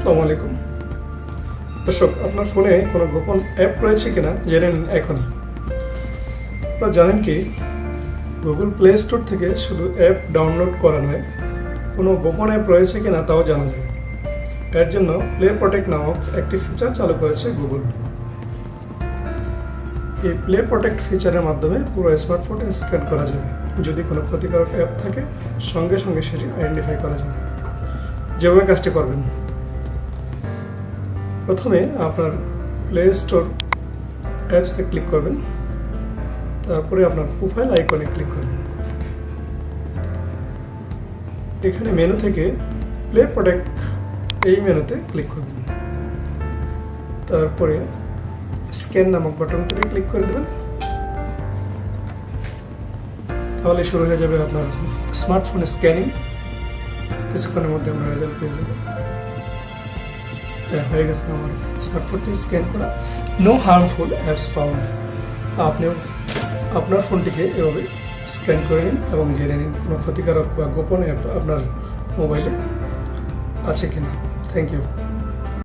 আসসালামু আলাইকুম। দর্শক, আপনার ফোনে কোনো গোপন অ্যাপ রয়েছে কিনা জেনে নিন এখনই। আপনারা জানেন কি গুগল প্লে স্টোর থেকে শুধু অ্যাপ ডাউনলোড করা নয়, কোনো গোপন অ্যাপ রয়েছে কিনা তাও জানা যায়। এর জন্য প্লে প্রোটেক্ট নামক একটি ফিচার চালু করেছে গুগল এই প্লে প্রোটেক্ট ফিচারের মাধ্যমে পুরো স্মার্টফোনে স্ক্যান করা যাবে। যদি কোনো ক্ষতিকারক অ্যাপ থাকে, সঙ্গে সঙ্গে সেটি আইডেন্টিফাই করা যাবে। যেভাবে কাজটি করবেন। প্রথমে আপনার প্লে স্টোর অ্যাপসে ক্লিক করবেন। তারপরে আপনার প্রোফাইল আইকনে ক্লিক করবেন। এখানে মেনু থেকে প্লে প্রোটেক্ট এই মেনুতে ক্লিক করবেন। তারপরে স্ক্যান নামক বাটনটিতে ক্লিক করে দেবেন। তাহলে শুরু হয়ে যাবে আপনার স্মার্টফোনে স্ক্যানিং কিছুক্ষণের মধ্যে আমরা রেজাল্ট পেয়ে যাব। হ্যাঁ গেছে আমার স্মার্টফোনটি স্ক্যান করা। নো হার্মফুল অ্যাপস পাওয়া তা আপনি আপনার ফোনটিকে এভাবে স্ক্যান করে নিন এবং জেনে নিন কোনো ক্ষতিকারক বা গোপন অ্যাপ আপনার মোবাইলে আছে কিনা। Thank you